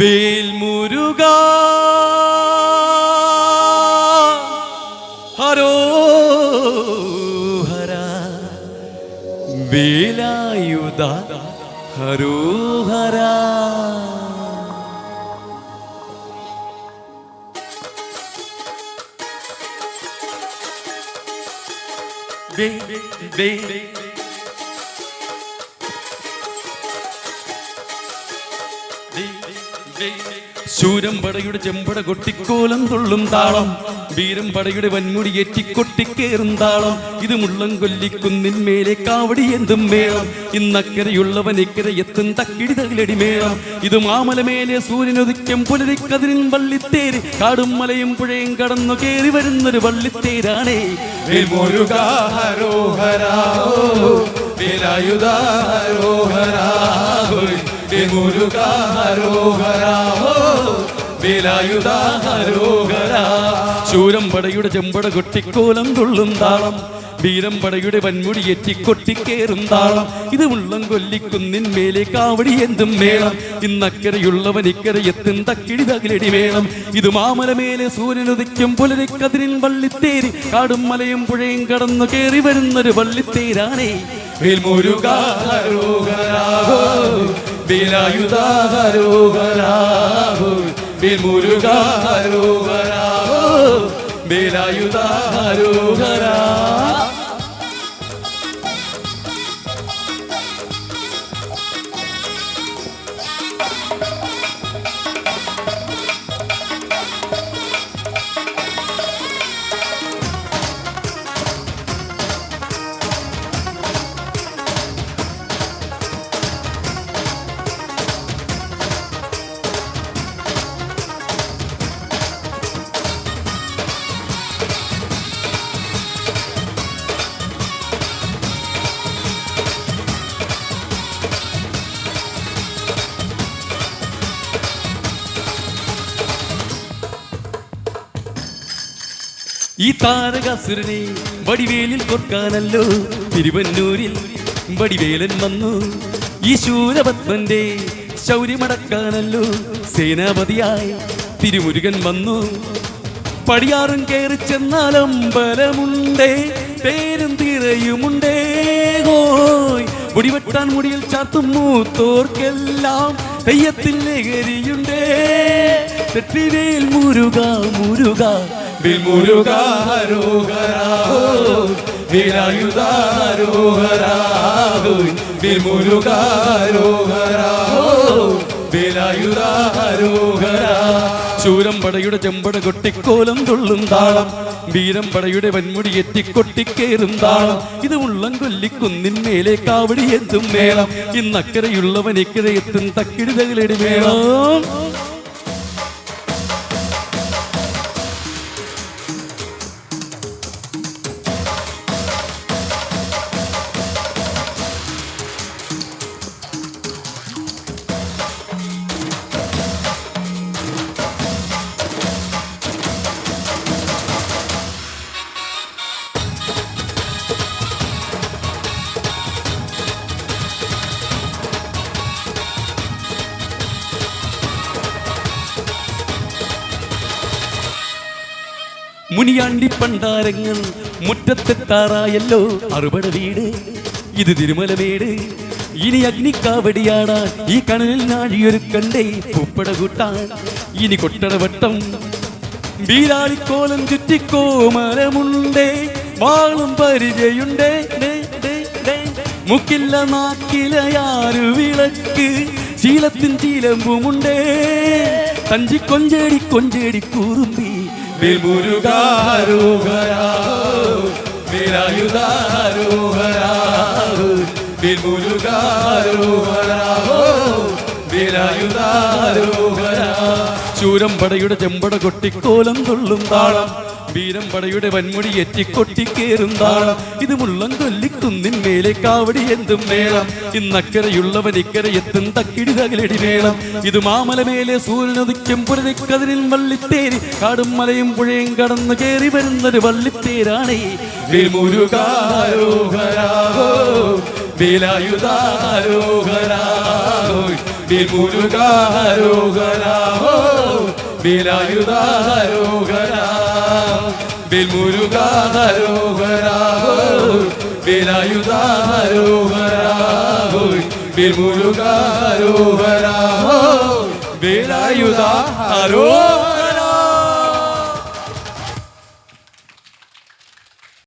വേൽമുരുക ഹരോ ഹര വേലായുധ ഹരോ ഹര വേ വേ ശൂരം പടയുടെ ചെമ്പട കൊട്ടിക്കോലം തുള്ളും താളം. വീരം പടയുടെ വൻമുടി ഏറ്റിക്കൊട്ടിക്കേറും താളം. ഇത് മുള്ളം കൊല്ലിക്കുന്നിന്മേലെ കാവടി എന്തും മേളം. ഇന്നക്കരയുള്ളവൻ ഇക്കര എത്തും തക്കിടി തകിലടി മേളം. ഇത് മാമലമേലെ സൂര്യനൊതുക്കം പുലരിക്കതിരിൻ വള്ളിത്തേര്. കാടും മലയും പുഴയും കടന്നു കയറി വരുന്നൊരു വള്ളിത്തേരാണേ. ഹരോഹരാ ഹരോഹരാ വേൽമുരുക ഹരോഹരാ. വേലായുധ ശൂരം പടയുടെ ചെമ്പട കൊട്ടിക്കോലം തുള്ളും താളം. വീരം പടയുടെ വൻമുടി എറ്റിക്കൊട്ടിക്കേറും താളം. ഇത് ഉള്ളം കൊല്ലിക്കുന്നിൻ മേലെ കാവടി എന്തും മേളം. ഇന്നക്കരയുള്ളവൻ ഇക്കര എത്തും തക്കിടി തകിലടി വേണം ഇത് മാമലമേലെ സൂര്യനുദിക്കും പുലരിക്കതിരിൻ വള്ളിത്തേരി. കാടും മലയും പുഴയും കടന്നു കയറി വരുന്നൊരു വള്ളിത്തേരാണേ. ഹരോഹരാ വേലായുധ ഹരോഹരാ ഈ താരകാസുരനെ വടിവേലിൽ കൊർക്കാനല്ലോ തിരുവന്നൂരിൽ വടിവേലൻ വന്നു. ഈ ശൂരപത്മന്റെ ശൗര്യമടക്കാനല്ലോ. സേനാപതിയായി തിരുമുരുകൻ വന്നു. പടിയാറും കയറി ചെന്നാലമ്പലമുണ്ടേ പേരും തിരയുമുണ്ടേ. മുടിവെട്ടാൻ മുടിയിൽ ചാത്തും മൂത്തോർക്കെല്ലാം തെയ്യത്തിൽ ലഹരിയുണ്ടേ. തെറ്റിവേൽ മുരുക മുരുക. ശൂരം പടയുടെ ചെമ്പട കൊട്ടിക്കോലം തുള്ളും താളം. വീരം പടയുടെ വൻമുടി എത്തിക്കൊട്ടിക്കേറും താളം. ഇത് ഉള്ളം കൊല്ലിക്കുന്നിൻ മേലെ കാവടി എത്തും മേളം. ഇന്നക്കരയുള്ളവൻ ഇക്കര എത്തും തക്കിടുതകളുടെ മുനിയാണ്ടി പണ്ടാരങ്ങൾ മുറ്റത്തെത്താറായല്ലോ അറുപട വീട് ഇത് തിരുമലമേട് ഇനി അഗ്നിക്കാവടിയാടാൻ ഈ കണലിൽ നാഴിയൊരുക്കണ്ടേ. പൂപ്പട കൂട്ടാൻ ഇനി കൊട്ടടവട്ടം വീരാളിക്കോലം ചുറ്റിക്കോമരമുണ്ടേ വാളും പരിചയുണ്ടേ. മുക്കില്ല നാക്കിലയാരു വിളക്ക് ശീലത്തിൻ ചീലമ്പുമുണ്ടേ തഞ്ചി കൊഞ്ചേടി കൊഞ്ചേടി കൂറുമ്പി ശൂരം പടയുടെ ചെമ്പട കൊട്ടിക്കോലം തുള്ളും താളം. വീരം പടയുടെ വൻമുടി എറ്റിക്കൊട്ടിക്കേറും താളം ഇത് മുള്ളം കൊല്ലിക്കുന്നിൻ മേലെ കാവടി എന്തും മേളം ഇന്നക്കരയുള്ളവൻ ഇക്കര എത്തും തക്കിടി തകലടി മേളം ഇത് മാമല മേലെ സൂര്യനുദിക്കും പുരതിക്കതിരിൽ വള്ളിത്തേര്. കാടും മലയും പുഴയും കടന്നു കയറി വരുന്നൊരു വള്ളിത്തേരാണേ. വേലായുധാരോഹരാഹോയ് വേൽമുരുകാരോഹരാഹോ വേലായുധാരോഹരാ. വേൽമുരുകാരോഹരാഹോ വേലായുധാരോഹരാഹോയ് വേൽമുരുകാരോഹരാഹോ വേലായുധാരോ